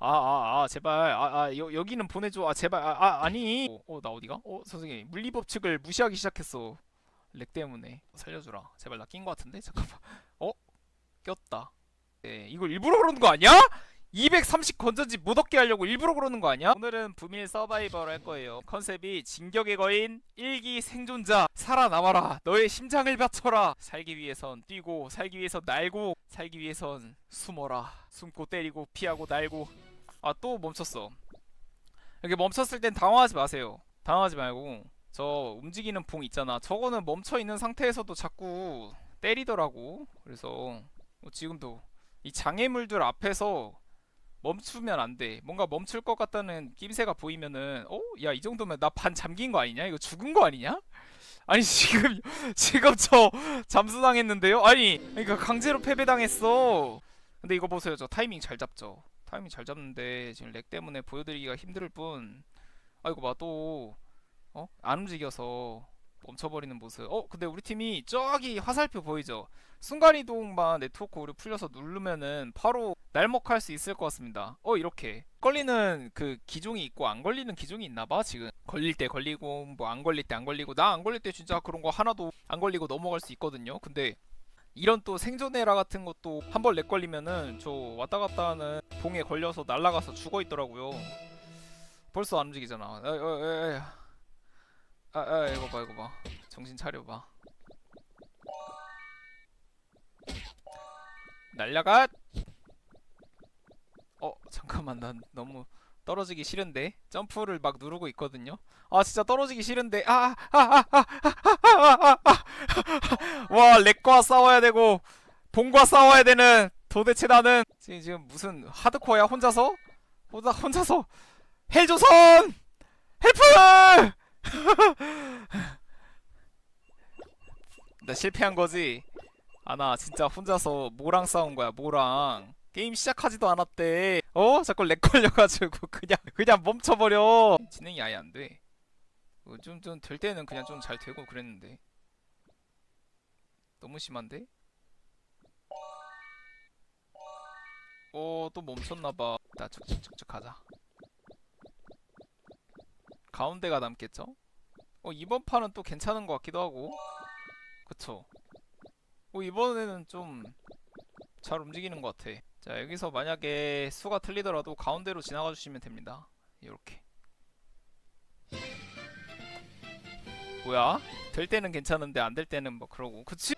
아, 아, 아, 제발. 아, 아, 여, 여기는 보내줘. 아, 제발. 아, 아 아니. 어, 어, 나 어디가? 어, 선생님. 물리 법칙을 무시하기 시작했어. 렉 때문에. 살려주라. 제발 나 낀 거 같은데? 잠깐만. 어? 꼈다. 네, 이걸 일부러 그러는 거 아니야? 230 건전지 못 얻게 하려고 일부러 그러는 거 아니야? 오늘은 부밀 서바이벌 할 거예요. 컨셉이 진격의 거인 일기 생존자 살아남아라. 너의 심장을 바쳐라. 살기 위해선 뛰고 살기 위해선 날고 살기 위해선 숨어라. 숨고 때리고 피하고 날고 아 또 멈췄어. 이렇게 멈췄을 땐 당황하지 마세요. 당황하지 말고 저 움직이는 봉 있잖아. 저거는 멈춰 있는 상태에서도 자꾸 때리더라고. 그래서 뭐 지금도 이 장애물들 앞에서 멈추면 안 돼. 뭔가 멈출 것 같다는 낌새가 보이면은 어? 야, 이 정도면 나 반 잠긴 거 아니냐? 이거 죽은 거 아니냐? 아니 지금 지금 저 잠수당했는데요? 아니 그러니까 강제로 패배당했어. 근데 이거 보세요. 저 타이밍 잘 잡죠. 타이밍 잘 잡는데 지금 렉 때문에 보여드리기가 힘들 뿐. 아 이거 봐또 어? 안 움직여서 멈춰버리는 모습. 어? 근데 우리 팀이 저기 화살표 보이죠? 순간이동만 네트워크 오류 풀려서 누르면은 바로 날먹할 수 있을 것 같습니다. 어 이렇게 걸리는 그 기종이 있고 안 걸리는 기종이 있나봐 지금 걸릴 때 걸리고 뭐 안 걸릴 때 안 걸리고 나 안 걸릴 때 진짜 그런 거 하나도 안 걸리고 넘어갈 수 있거든요. 근데 이런 또 생존해라 같은 것도 한 번 렉 걸리면은 저 왔다 갔다 하는 봉에 걸려서 날아가서 죽어 있더라고요. 벌써 안 움직이잖아. 아, 아, 아, 아, 아, 아, 이거 봐, 이거 봐. 정신 차려봐. 날라가! 어, 잠깐만, 난 너무 떨어지기 싫은데 점프를 막 누르고 있거든요. 아 진짜 떨어지기 싫은데 아 아 아 아 아와 렉과 싸워야 되고 봉과 싸워야 되는 도대체 나는 지금 지금 무슨 하드코어야 혼자서 혼자 혼자서 헬조선 헬프 나 실패한 거지. 아나 진짜 혼자서 모랑 싸운 거야 모랑. 게임 시작하지도 않았대. 어? 자꾸 렉 걸려가지고 그냥 그냥 멈춰버려. 진행이 아예 안 돼. 좀 좀 될 때는 그냥 좀 잘 되고 그랬는데. 너무 심한데? 어, 또 멈췄나봐. 나 쭉쭉쭉쭉 가자. 가운데가 남겠죠? 어, 이번 판은 또 괜찮은 것 같기도 하고. 그쵸? 어, 이번에는 좀 잘 움직이는 것 같아. 자, 여기서 만약에 수가 틀리더라도 가운데로 지나가 주시면 됩니다. 이렇게. 뭐야? 될 때는 괜찮은데 안 될 때는 뭐 그러고. 그치?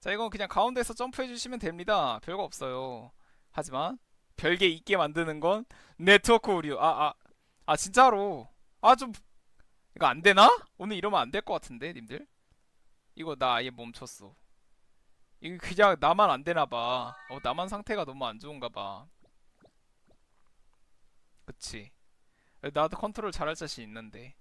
자, 이건 그냥 가운데서 점프해 주시면 됩니다. 별거 없어요. 하지만 별게 있게 만드는 건 네트워크 오류. 아, 아. 아, 진짜로. 아, 좀 이거 안 되나? 오늘 이러면 안 될 것 같은데, 님들? 이거 나 아예 멈췄어. 이거 그냥 나만 안 되나 봐. 어, 나만 상태가 너무 안 좋은가 봐. 그치. 나도 컨트롤 잘할 자신 있는데.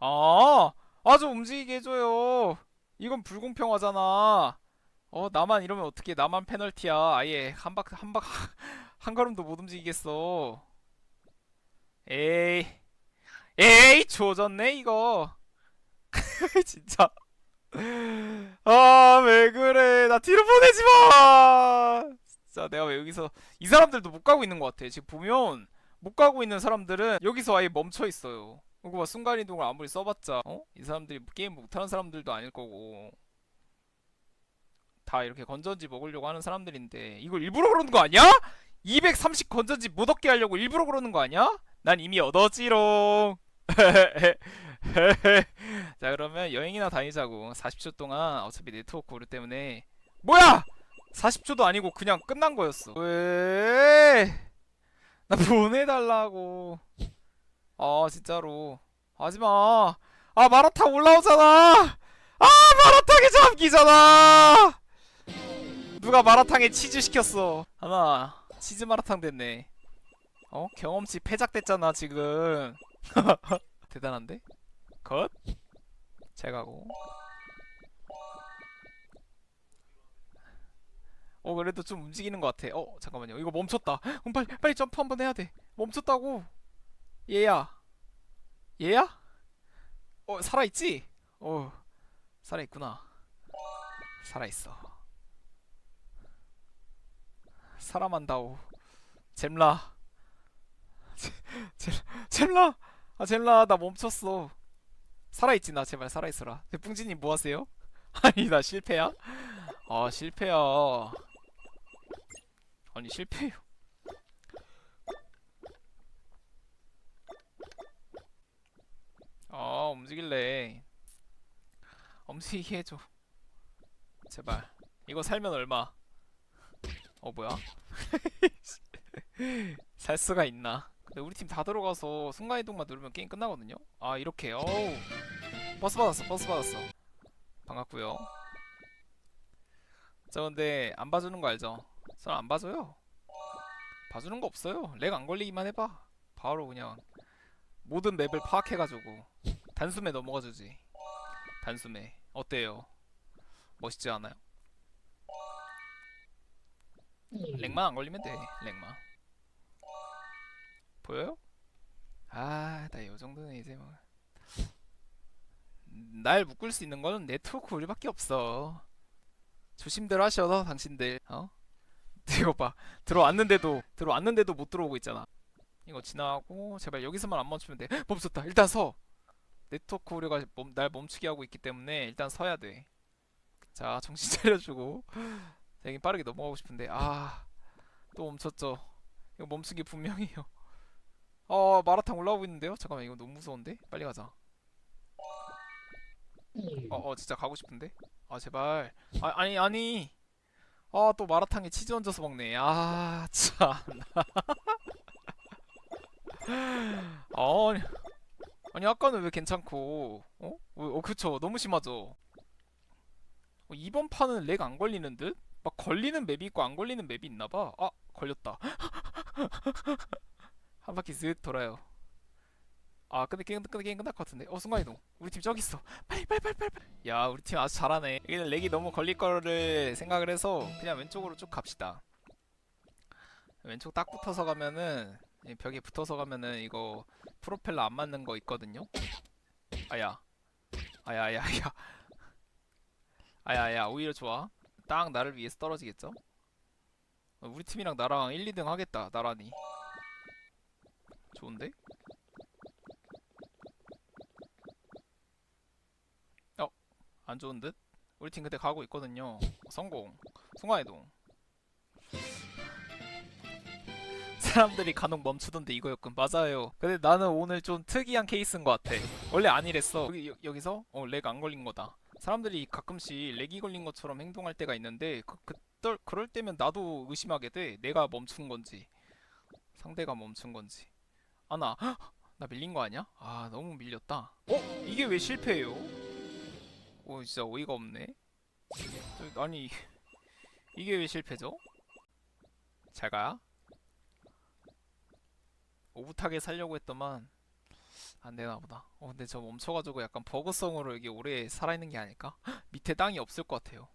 아, 아주 움직이게 해줘요. 이건 불공평하잖아. 어, 나만 이러면 어떻게? 나만 페널티야. 아예 한 박, 한 박, 한 걸음도 못 움직이겠어. 에이, 에이, 조졌네, 이거. 진짜. 아, 왜 그래. 나 뒤로 보내지 마. 진짜 내가 왜 여기서 이 사람들도 못 가고 있는 것 같아. 지금 보면 못 가고 있는 사람들은 여기서 아예 멈춰 있어요. 봐, 순간이동을 아무리 써봤자, 어? 이 사람들이 게임 못하는 사람들도 아닐 거고. 다 이렇게 건전지 먹으려고 하는 사람들인데, 이걸 일부러 그러는 거 아니야? 230 건전지 못 얻게 하려고 일부러 그러는 거 아니야? 난 이미 얻었지롱. 자 그러면 여행이나 다니자고 40초 동안 어차피 네트워크 오류 때문에. 뭐야! 40초도 아니고 그냥 끝난 거였어. 왜? 나 보내달라고. 아 진짜로. 하지마. 아 마라탕 올라오잖아. 아 마라탕에 잠기잖아. 누가 마라탕에 치즈 시켰어. 하나 치즈 마라탕 됐네. 어? 경험치 패작됐잖아 지금 대단한데? 컷. 잘 가고. 어 그래도 좀 움직이는 것 같아. 어 잠깐만요. 이거 멈췄다. 그럼 빨리 빨리 점프 한번 해야 돼. 멈췄다고. 얘야. 얘야? 어 살아 있지? 어 살아 있구나. 살아 있어. 사람한다오 잼라 제- 제- 잼라 아 잼라 나 멈췄어. 살아있지 나 제발 살아있어라. 뿡지님 뭐하세요? 아니 나 실패야? 아 실패야. 아니 실패요. 아 움직일래. 움직이게 해줘. 제발. 이거 살면 얼마? 어 뭐야? 살 수가 있나 근데 우리 팀 다 들어가서 순간이동만 누르면 게임 끝나거든요. 아 이렇게 어우. 버스 받았어 버스 받았어. 반갑고요. 저 근데 안 봐주는 거 알죠? 저는 안 봐줘요. 봐주는 거 없어요. 렉 안 걸리기만 해봐. 바로 그냥 모든 맵을 파악해가지고 단숨에 넘어가 주지. 단숨에. 어때요? 멋있지 않아요? 렉만 안 걸리면 돼 렉만 보여요? 아, 나 이 정도는 이제 뭐. 날 묶을 수 있는 거는 네트워크 우리밖에 없어. 조심들 하셔, 당신들. 어? 이거 봐. 들어왔는데도, 들어왔는데도 못 들어오고 있잖아. 이거 지나가고, 제발 여기서만 안 멈추면 돼. 멈췄다. 일단 서! 네트워크 우리가 멈, 날 멈추게 하고 있기 때문에 일단 서야 돼. 자, 정신 차려주고. 되게 빠르게 넘어가고 싶은데, 아, 또 멈췄죠. 이거 게 분명해요. 어 마라탕 올라오고 있는데요? 잠깐만 이거 너무 무서운데? 빨리 가자 어어 진짜 가고 싶은데? 아 제발 아, 아니 아니 아 또 마라탕에 치즈 얹어서 먹네 아 참. 아니 아니 아까는 왜 괜찮고 어? 어 그쵸 너무 심하죠 어, 이번 판은 렉 안 걸리는 듯? 막 걸리는 맵이 있고 안 걸리는 맵이 있나봐 아 걸렸다 한 바퀴 쓱 돌아요. 아 근데 게임 끝 게임 끝날 것 같은데. 어 순간이동. 우리 팀 저기 있어. 빨리 빨리 빨리 빨리. 빨리. 야 우리 팀 아주 잘하네. 여기는 렉이 너무 걸릴 거를 생각을 해서 그냥 왼쪽으로 쭉 갑시다. 왼쪽 딱 붙어서 가면은 이 벽에 붙어서 가면은 이거 프로펠러 안 맞는 거 있거든요. 아야. 아야야야. 아야야 오히려 좋아. 딱 나를 위해서 떨어지겠죠? 어, 우리 팀이랑 나랑 1, 2등 하겠다 나란히. 좋은데? 어? 안 좋은 듯? 우리 팀 그때 가고 있거든요. 성공. 순간이동. 사람들이 간혹 멈추던데 이거였군. 맞아요. 근데 나는 오늘 좀 특이한 케이스인 것 같아. 원래 아니랬어. 여기, 여, 여기 서 어, 렉 안 걸린 거다. 사람들이 가끔씩 렉이 걸린 것처럼 행동할 때가 있는데 그, 그, 그럴 때면 나도 의심하게 돼. 내가 멈춘 건지 상대가 멈춘 건지. 아나 나 밀린 거 아니야? 아 너무 밀렸다. 어? 이게 왜 실패해요? 오 진짜 어이가 없네. 저, 아니 이게 왜 실패죠? 잘 가. 오붓하게 살려고 했더만 안 되나 보다. 어 근데 저 멈춰가지고 약간 버그성으로 여기 오래 살아있는 게 아닐까? 헉, 밑에 땅이 없을 것 같아요.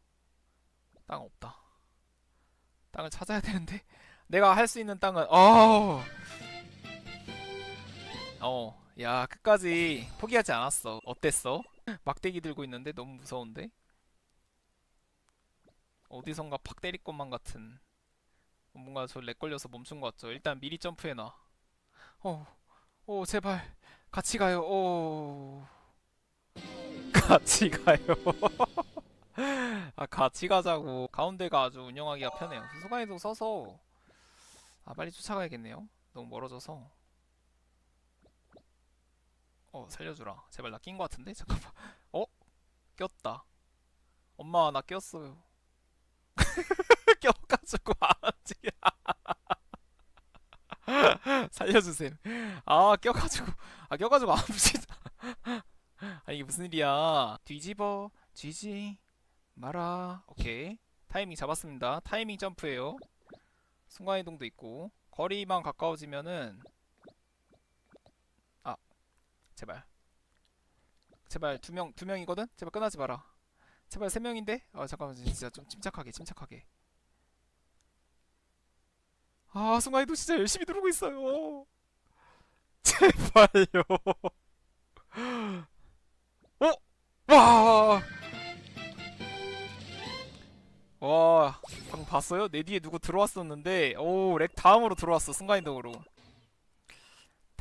땅 없다. 땅을 찾아야 되는데 내가 할 수 있는 땅은 어. 어, 야, 끝까지 포기하지 않았어. 어땠어? 막대기 들고 있는데 너무 무서운데? 어디선가 팍 때릴 것만 같은. 뭔가 저 렉 걸려서 멈춘 것 같죠? 일단 미리 점프해놔. 어, 오, 제발. 같이 가요, 오. 같이 가요. 아, 같이 가자고. 가운데가 아주 운영하기가 편해요. 수수관에도 서서. 아, 빨리 쫓아가야겠네요. 너무 멀어져서. 어 살려주라. 제발 나 낀 거 같은데? 잠깐만. 어? 꼈다. 엄마 나 꼈어요. 껴가지고 안 움직여. 살려주세요 아 껴가지고. 아 껴가지고 안 움직여. 아 이게 무슨 일이야? 뒤집어 뒤지 마라. 오케이. 타이밍 잡았습니다. 타이밍 점프예요. 순간이동도 있고. 거리만 가까워지면은 제발. 제발 두 명 두 명이거든? 제발 끝나지 마라. 제발 세 명인데? 아 잠깐만 진짜 좀 침착하게 침착하게. 아 순간이동 진짜 열심히 누르고 있어요. 제발요. 어? 와! 와 방금 봤어요? 내 뒤에 누구 들어왔었는데 오 렉 다음으로 들어왔어 순간이동으로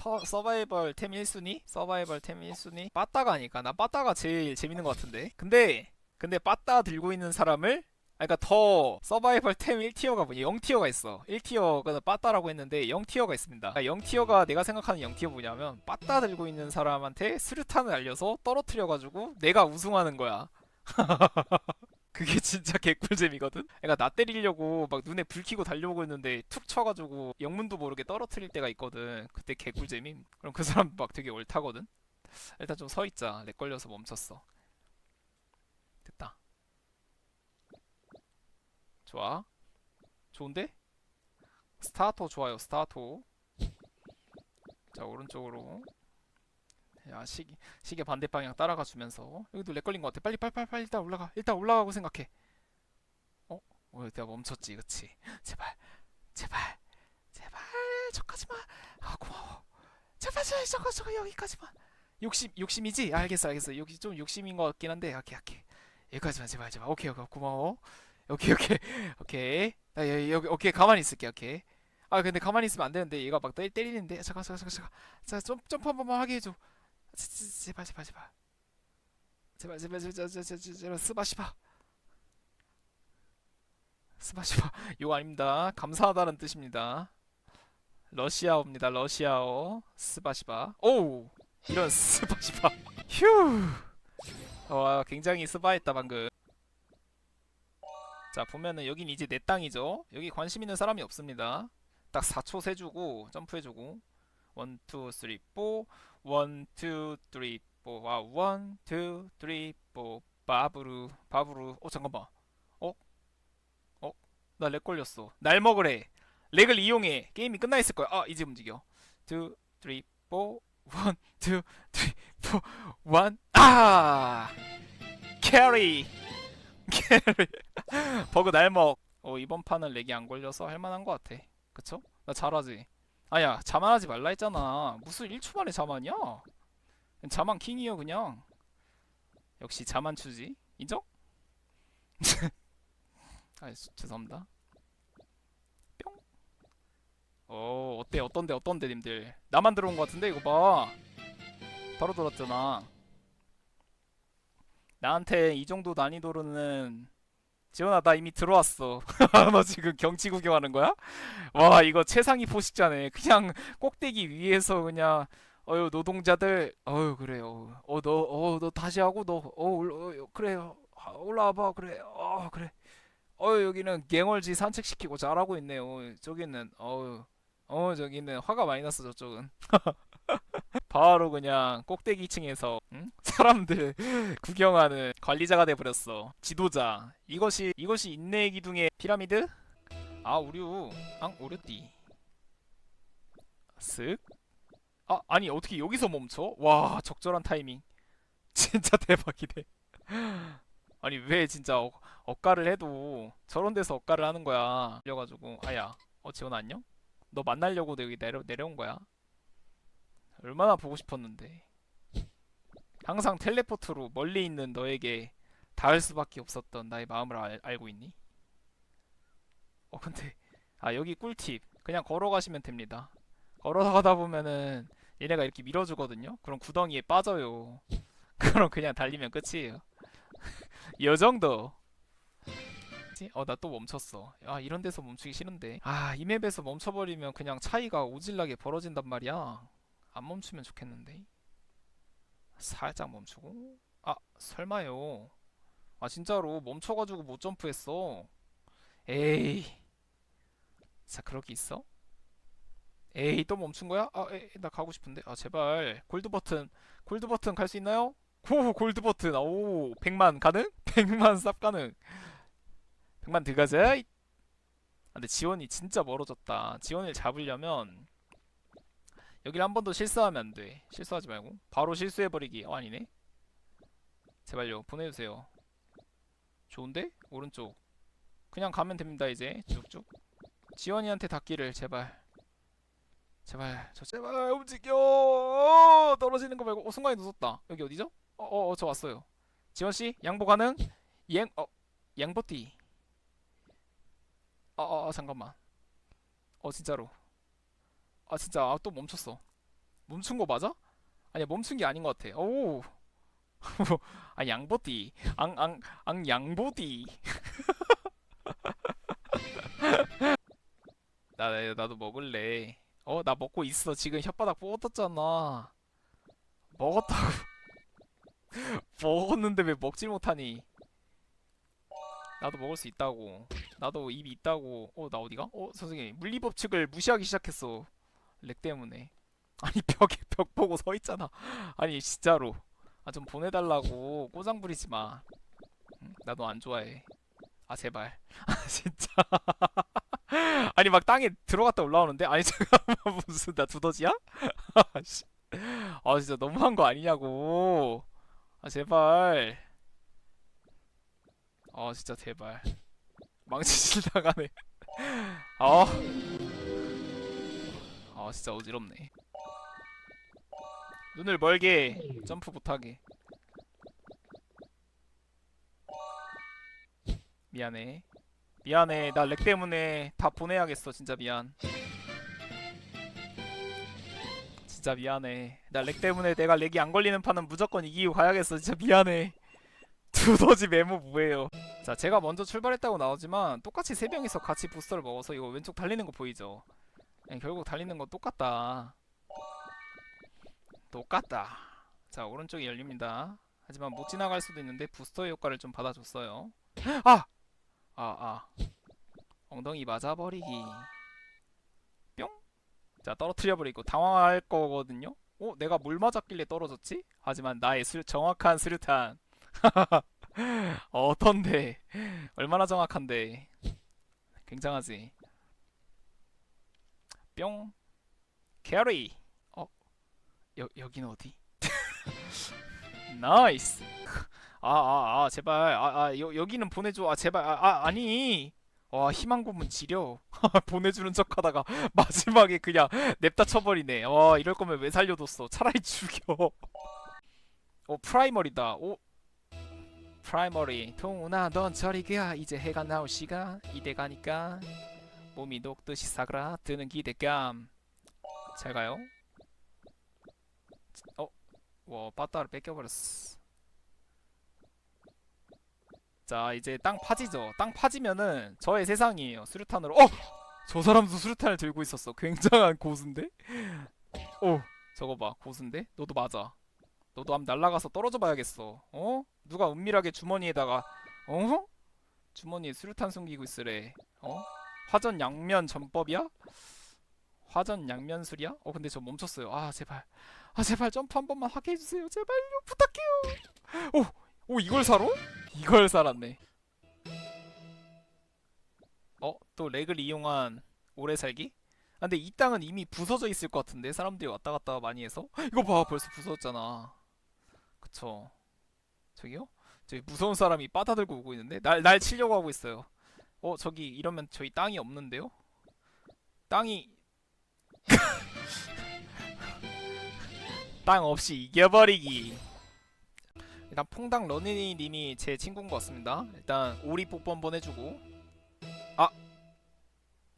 터, 서바이벌 템 1순위? 서바이벌 템 1순위? 빠따가 아닐까? 나 빠따가 제일 재밌는 것 같은데 근데 근데 빠따 들고 있는 사람을 아 그니까 더 서바이벌 템 1티어가 뭐냐 0티어가 있어 1티어가 빠따라고 했는데 0티어가 있습니다 그러니까 0티어가 내가 생각하는 0티어 뭐냐면 빠따 들고 있는 사람한테 수류탄을 알려서 떨어뜨려가지고 내가 우승하는 거야 그게 진짜 개꿀잼이거든. 그러니까 나 때리려고 막 눈에 불 켜고 달려오고 있는데 툭 쳐가지고 영문도 모르게 떨어뜨릴 때가 있거든. 그때 개꿀잼임. 그럼 그 사람 막 되게 옳다거든. 일단 좀 서 있자. 렉 걸려서 멈췄어. 됐다. 좋아. 좋은데? 스타터 좋아요. 스타터. 자 오른쪽으로. 야 시계 시계 반대 방향 따라가 주면서 여기도 렉 걸린 것 같아. 빨리 빨리 빨리 빨리 일단 올라가. 일단 올라가고 생각해. 어? 어 내가 멈췄지, 그치? 제발, 제발, 제발 저까지만. 아 고마워. 제발 제발 저거 저거 여기까지만. 욕심 욕심이지? 알겠어 알겠어. 여기 좀 욕심인 것 같긴 한데 오케이 오케이. 여기까지만 제발 제발. 오케이 오케이 고마워. 오케이 오케이 오케이. 나 여기 여기 오케이 가만히 있을게 오케이. 아 근데 가만히 있으면 안 되는데 얘가 막 때, 때리는데 잠깐 잠깐 잠깐 잠깐. 자 점, 점프 한 번만 하게 해줘. 제발 제발 제발. 제발 제발 제발 제발 제발 제발 스바시바. 스바시바. 이거 아닙니다. 감사하다는 뜻입니다. 러시아어입니다. 러시아어. 스바시바. 오 이런 스바시바. 휴와 굉장히 스바했다 방금. 자 보면은 여긴 이제 내 땅이죠? 여기 관심 있는 사람이 없습니다. 딱 4초 세주고 점프해주고 1, 2, 3, 4 원, 투, 쓰리, 포, 아, 원, 투, 쓰리, 포, 바브루, 바브루. 어 잠깐만. 어? 어? 나 렉 걸렸어. 날 먹으래. 렉을 이용해. 게임이 끝나 있을 거야. 아 이제 움직여. 투, 쓰리, 포, 원, 투, 쓰리, 포, 원. 아! 캐리. 캐리. 버그 날먹. 어 이번 판은 렉이 안 걸려서 할만한 것 같아. 그쵸? 나 잘하지. 아야 자만하지 말라 했잖아. 무슨 1초 만에 자만이야? 자만 킹이요 그냥. 역시 자만 추지. 인정? 아 수- 죄송합니다. 뿅. 어, 어때? 어떤데? 어떤데 님들? 나만 들어온 것 같은데 이거 봐. 바로 들었잖아. 나한테 이 정도 난이도로는 지원아 나 이미 들어왔어. 너 지금 경치 구경하는 거야? 와 이거 최상위 포식자네. 그냥 꼭대기 위에서 그냥 어유 노동자들 어유 그래요 어너 어너 다시 하고 너어 어, 그래 어, 올라와봐 그래 어 그래. 어 여기는 갱얼지 산책시키고 잘하고 있네요. 저기는 어어 어, 저기는 화가 많이 났어 저쪽은 바로 그냥 꼭대기 층에서 응? 사람들 구경하는 관리자가 돼버렸어. 지도자. 이것이 이것이 인내의 기둥의 피라미드? 아 오류. 앙 오류띠. 쓱 아, 아니 어떻게 여기서 멈춰? 와 적절한 타이밍. 진짜 대박이네. 아니 왜 진짜 억, 억가를 해도 저런 데서 억가를 하는 거야. 그래가지고 아야 어 지원 안녕? 너 만나려고 내려, 내려온 거야 얼마나 보고 싶었는데. 항상 텔레포트로 멀리 있는 너에게 닿을 수밖에 없었던 나의 마음을 알, 알고 있니? 어 근데 아 여기 꿀팁. 그냥 걸어가시면 됩니다. 걸어가다 보면은 얘네가 이렇게 밀어주거든요? 그럼 구덩이에 빠져요. 그럼 그냥 달리면 끝이에요. 이 정도. 어 나 또 멈췄어. 아 이런 데서 멈추기 싫은데. 아이 맵에서 멈춰버리면 그냥 차이가 오질나게 벌어진단 말이야 안 멈추면 좋겠는데 살짝 멈추고 아 설마요 아 진짜로 멈춰가지고 못 점프했어 에이 자 그렇게 있어? 에이 또 멈춘 거야? 아, 에이, 나 가고 싶은데. 아, 제발. 골드 버튼. 골드 버튼 갈 수 있나요? 오, 골드 버튼. 아, 오, 100만 가능? 100만 쌉 가능. 100만 들어가자. 이- 아, 근데 지원이 진짜 멀어졌다. 지원을 잡으려면 여기를 한 번 더 실수하면 안 돼. 실수하지 말고. 바로 실수해버리기. 어, 아니네. 제발요. 보내주세요. 좋은데? 오른쪽. 그냥 가면 됩니다, 이제. 쭉쭉. 지원이한테 닿기를 제발 제발 저 제발 움직여 어, 떨어지는 거 말고 어 순간에 늦었다 여기 어디죠? 어어 저 왔어요 지원씨 양보 가능? 양.. 어 양보띠 아, 아, 아, 잠깐만. 어, 진짜로. 아, 진짜, 아, 또 멈췄어. 멈춘 거 맞아? 아니야, 멈춘 게 아닌 것 같아. 오. 아, 양보디. 앙, 앙, 앙, 양보디. 나, 나- 나도 먹을래. 어, 나 먹고 있어. 지금 혓바닥 뻗었잖아. 먹었다고. 먹었는데 왜 먹질 못하니? 나도 먹을 수 있다고. 나도 입이 있다고. 어, 나 어디가? 어, 선생님. 물리법칙을 무시하기 시작했어. 렉 때문에. 아니, 벽에 벽 보고 서 있잖아. 아니, 진짜로. 아, 좀 보내달라고. 꼬장 부리지 마. 응? 나너안 좋아해. 아, 제발. 아, 진짜. 아니, 막 땅에 들어갔다 올라오는데? 아니, 잠깐만. 무슨, 나 두더지야? 아, 씨. 아, 진짜 너무한 거 아니냐고. 아, 제발. 아, 진짜 제발. 망치질 나가네. 아. 아, 진짜 어지럽네. 눈을 멀게 점프 못하게. 미안해. 미안해. 나 렉 때문에 다 보내야겠어. 진짜 미안. 진짜 미안해. 나 렉 때문에 내가 렉이 안 걸리는 판은 무조건 이기고 가야겠어. 진짜 미안해. 두더지 메모 뭐예요? 자, 제가 먼저 출발했다고 나오지만 똑같이 세 명이서 같이 부스터를 먹어서 이거 왼쪽 달리는 거 보이죠? 예, 결국 달리는 건 똑같다. 똑같다. 자, 오른쪽이 열립니다. 하지만 못 지나갈 수도 있는데 부스터의 효과를 좀 받아줬어요. 아! 아, 아. 엉덩이 맞아버리기. 뿅? 자, 떨어뜨려버리고 당황할 거거든요? 어? 내가 뭘 맞았길래 떨어졌지? 하지만 나의 수, 정확한 수류탄. 어떤데? 얼마나 정확한데? 굉장하지. 뿅. 캐리. 어? 여 여긴 어디? 나이스. 아, 아, 아, 제발. 아, 아, 여, 여기는 보내줘. 아, 제발. 아, 아 아니. 와, 희망 고문 지려. 보내주는 척하다가 마지막에 그냥 냅다 쳐버리네. 와, 이럴 거면 왜 살려뒀어? 차라리 죽여. 어, 프라이머리다. 오, 프라이머리. 동훈아, 넌 저리 가. 이제 해가 나올 시간. 이대 가니까 몸이 녹듯이 사그라 드는 기대감. 잘 가요. 어, 와, 빠따를 뺏겨버렸어. 자, 이제 땅 파지죠. 땅 파지면은 저의 세상이에요. 수류탄으로. 어! 저 사람도 수류탄을 들고 있었어. 굉장한 고수인데? 어, 저거 봐. 고수인데? 너도 맞아. 너도 한번 날아가서 떨어져 봐야겠어. 어? 누가 은밀하게 주머니에다가 어? 주머니에 수류탄 숨기고 있으래. 어? 화전 양면 전법이야? 화전 양면 술이야? 어 근데 저 멈췄어요. 아 제발. 아 제발 점프 한 번만 하게 해주세요. 제발요 부탁해요. 오, 오 이걸 사러? 이걸 살았네. 어? 또 렉을 이용한 오래 살기? 아, 근데 이 땅은 이미 부서져 있을 것 같은데 사람들이 왔다 갔다 많이 해서 이거 봐 벌써 부서졌잖아. 그쵸? 저기요? 저기 무서운 사람이 빠다 들고 오고 있는데 날 날 치려고 하고 있어요. 어 저기 이러면 저희 땅이 없는데요? 땅이 땅 없이 이겨버리기. 일단 퐁당 러니님이 제 친구인 것 같습니다. 일단 오리 뽀뽀 한번 해주고 아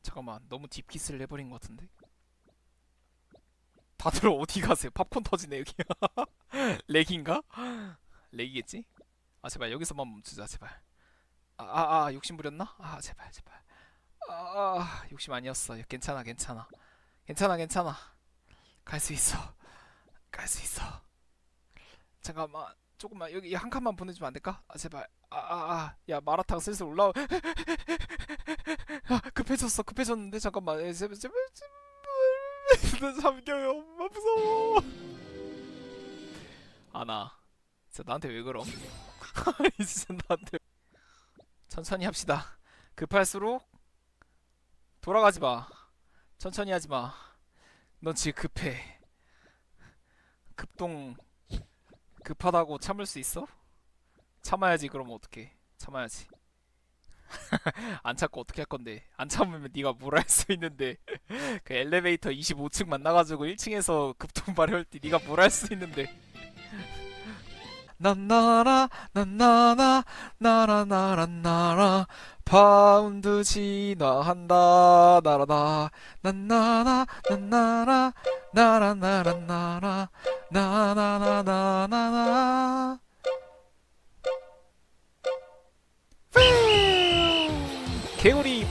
잠깐만 너무 딥키스를 해버린 것 같은데. 다들 어디 가세요? 팝콘 터지네 여기. 렉인가? 렉이겠지? 아 제발 여기서만 멈추자 제발. 아아 아, 욕심 부렸나? 아 제발 제발. 아, 아 욕심 아니었어. 괜찮아 괜찮아. 괜찮아 괜찮아. 갈 수 있어. 갈 수 있어. 잠깐만 조금만 여기 한 칸만 보내주면 안 될까? 아 제발. 아 아 아 야 마라탕 슬슬 올라오. 아 급해졌어 급해졌는데 잠깐만 에, 제발 제발 제발 나 잠겨요 엄마 무서워. 아나 진짜 나한테 왜 그럼? 진짜 나한테 천천히 합시다. 급할수록 돌아가지 마. 천천히 하지 마 넌 지금 급해. 급동 급하다고 참을 수 있어? 참아야지 그럼 어떡해? 참아야지. 안 참고 어떻게 할 건데? 안 참으면 네가 뭘 할 수 있는데? 그 엘리베이터 25층 만나가지고 1층에서 급동 발효할 때 네가 뭘 할 수 있는데 난나라 난나나 나라 나라 나라. 파운드 진화한다 나라나. 난나나 난나라 나라나라 나라. 나나나나나나. 개구리. 뭐